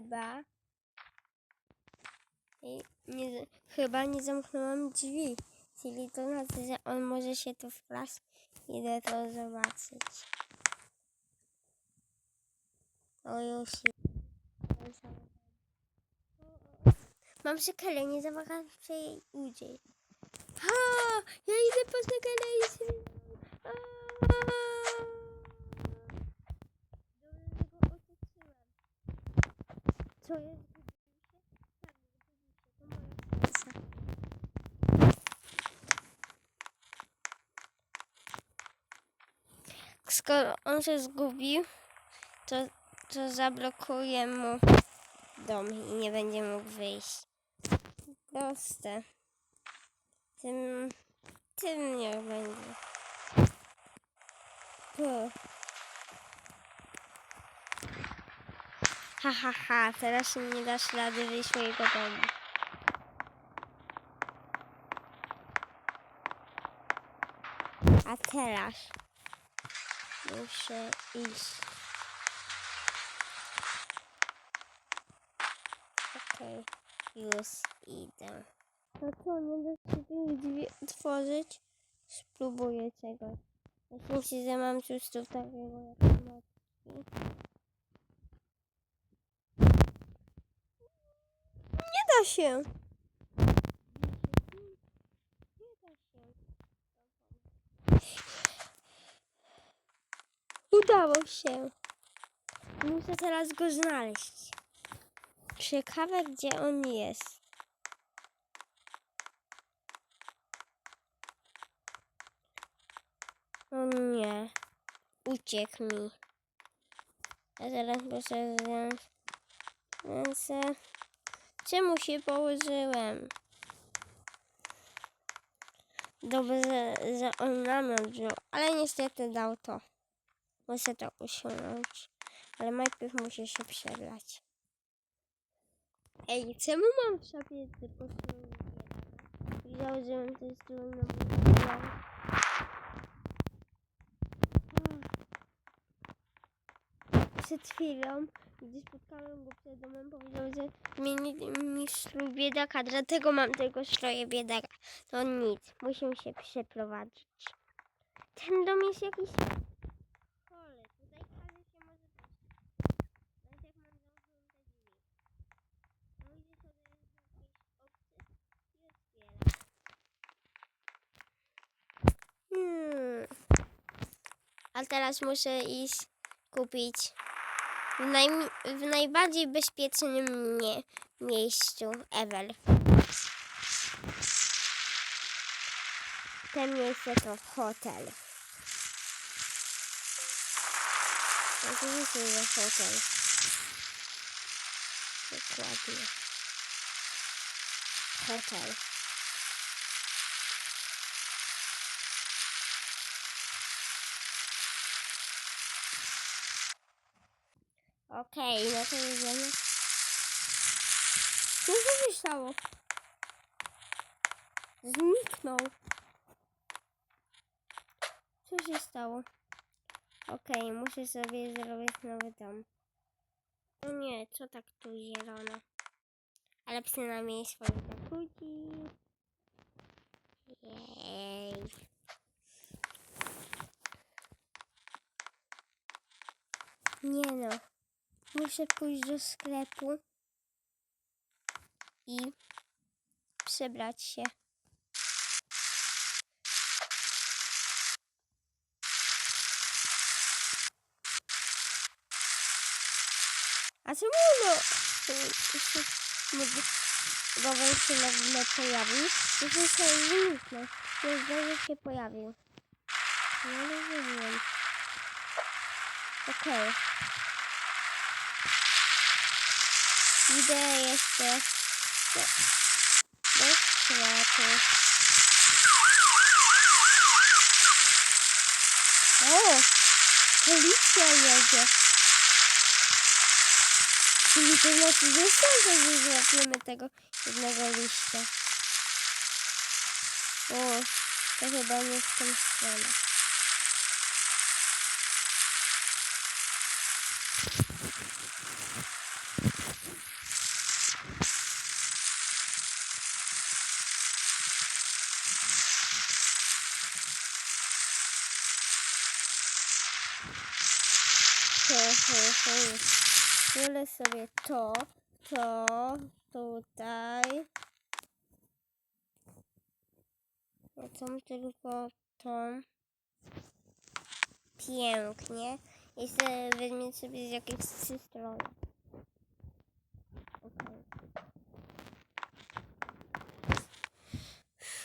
chyba. Nie, chyba nie zamknęłam drzwi. Czyli to znaczy, że on może się tu wkraść. Idę to zobaczyć. O już. Mam szekelę, nie zamykam się jej udziej. Ja idę po szekelę i. A! Dobrze, że go otoczyłem. Co jest? Zgubił się? Tak, zgubił się. To moja szansa. Skoro on się zgubił, to, to zablokuje mu dom i nie będzie mógł wyjść. Proste. Tym, tym nie będzie. Puh. Ha, ha, ha, teraz nie dasz rady wyjść mojego domu. A teraz muszę iść. Okej, już idę. A co, nie da się drzwi otworzyć? Spróbuję czegoś. Myślę, że mam coś tu takiego jak matki. Nie da się! Udało się. Muszę teraz go znaleźć. Ciekawe, gdzie on jest. O nie. Uciekł mi. A teraz muszę wziąć ręce. Czemu się położyłem? Dobrze, że on namiot wziął, ale niestety dał to. Muszę to usunąć. Ale najpierw muszę się przebrać. Ej, czemu mam w szafie tylko strój Założyłem ten strój na budę. Przed chwilą, gdy spotkałem go przed domem, powiedział, że zmieni mi strój biedaka, dlatego mam tylko stroje biedaka. To nic, musimy się przeprowadzić. Ten dom jest jakiś... Hmm. A teraz muszę iść kupić w, najmi- w najbardziej bezpiecznym mie- miejscu ever. Te miejsce to hotel. Oczywiście, że hotel. Dokładnie. Hotel. Okej, no to jedziemy. Co się stało? Zniknął. Co się stało? Okej, muszę sobie zrobić nowy dom. O nie, co tak tu zielone? Ale przynajmniej swoje jacuzzi. Jej. Nie no. Muszę pójść do sklepu i przebrać się. A czemu no... Gowem się nagle pojawił? Muszę się zniknął. Nie zdaje się pojawił. Nie rozumiem. Okej. Idę jeszcze do, do sklepu. O! Policja jedzie. Czyli to znaczy, że sądzę, że złapiemy tego jednego liścia. O, to chyba nie w tą stronę. Wolę sobie to, to, tutaj. Ja tam tylko tą. Pięknie. I sobie weźmie sobie z jakichś trzy strony. Okej.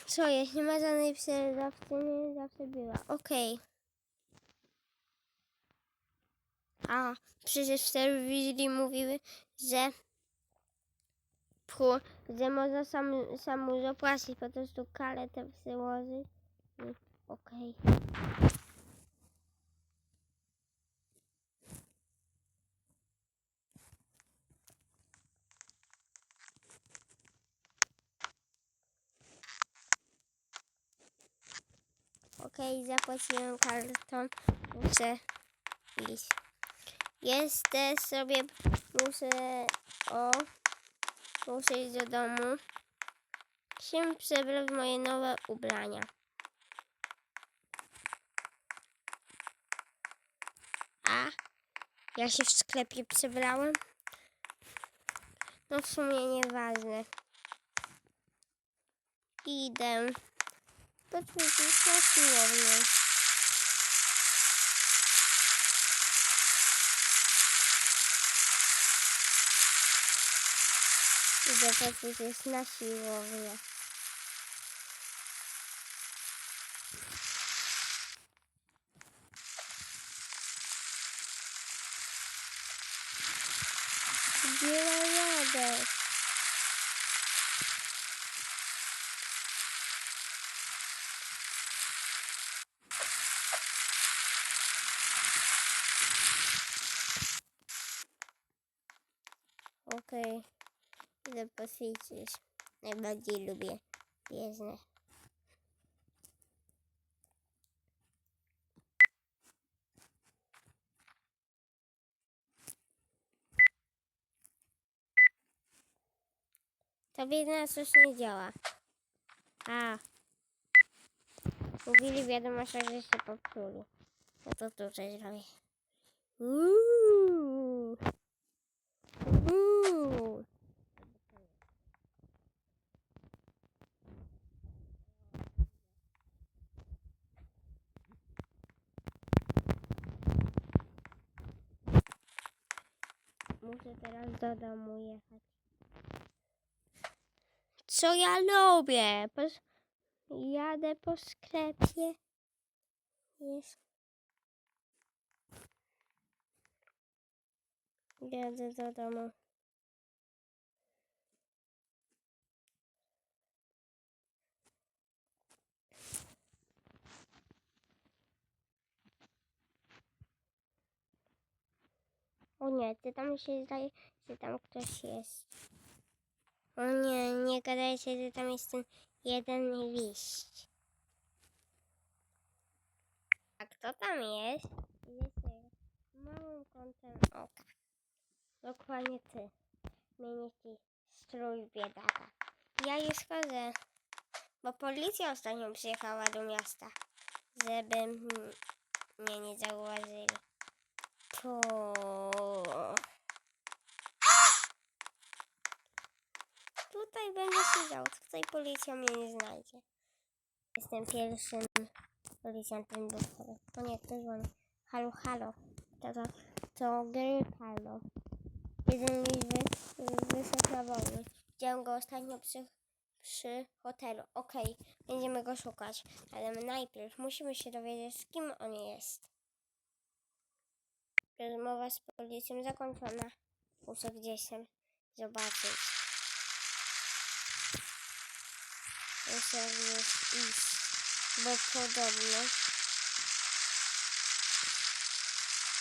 Co? Nie ma żadnej przerwawcy, nie zawsze była. Okej. A, przecież w telewizji mówiły, że pchu, że można sam, samu zapłacić, po prostu karetę przyłożyć. i Okej. Okej, zapłaciłem kartą. Muszę iść. Jeszcze sobie muszę o muszę iść do domu. Się przebrać moje nowe ubrania. A ja się w sklepie przebrałem. No w sumie nieważne. Idę. Poćwiczyć na siłownię. Idę poćwiczyć na siłownię. Gdzie ja jadę? Okej. Idę poćwiczyć. Najbardziej lubię bieżne. To biedna coś nie działa. A. Mówili w wiadomościach, że się popsuli. No to tu coś zrobię. Uuu. Muszę teraz do domu jechać. Co ja lubię? Po, jadę po sklepie. Jest. Jadę do domu. O nie, ty tam się zdaje, że tam ktoś jest. O nie, nie gadajcie, że tam jest ten jeden liść. A kto tam jest? Jest małym kątem oka. Dokładnie ty. Zmienię ci strój biedaka. Ja już chodzę, bo policja ostatnio przyjechała do miasta, żeby mnie nie zauważyli. To... Tutaj będę siedział, tutaj policja mnie nie znajdzie. Jestem pierwszym policjantem do szkoły. O nie, ktoś dzwoni. Halo, halo. To, to, to gry halo. Jeden mi wy, wyszedł na wolny. Widziałem go ostatnio przy, przy hotelu. Okej, będziemy go szukać. Ale najpierw musimy się dowiedzieć, z kim on jest. Rozmowa z policją zakończona. Muszę gdzieś tam zobaczyć. Gdzieś iść, bo podobno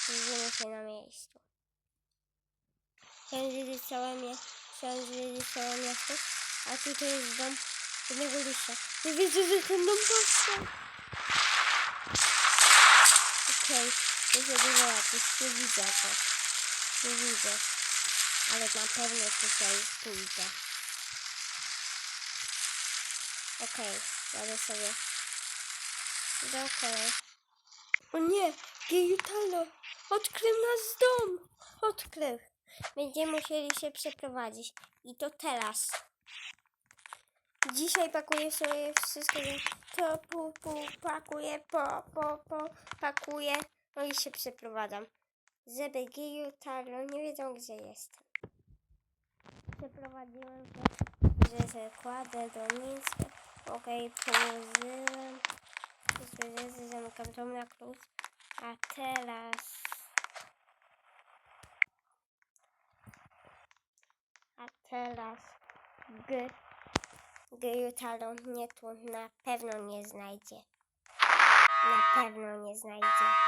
widzimy się na miejscu. Chciałem zwiedzić całe, mie- chciałem zwiedzić całe miasto, a tutaj jest dom jednego liścia. Nie wiecie, że ten dom powstał? Okej, muszę go zobaczyć. Nie widzę to. Nie widzę. Ale na pewno tutaj pójdę. Okej, jadę sobie. Dookoła. O nie, Gejutalo, odkrył nas dom. Odkrył. Będziemy musieli się przeprowadzić. I to teraz. Dzisiaj pakuję sobie wszystko. To pu, pu, pakuję, po, po, po, pakuję. No i się przeprowadzam. Żeby Gejutalo nie wiedział, gdzie jestem. Przeprowadziłem się, że się kładę do Mińska. Okej, położyłem. Jezu, zamykam dom na klucz. A teraz... A teraz... G... Gejutalo mnie tu na pewno nie znajdzie. Na pewno nie znajdzie.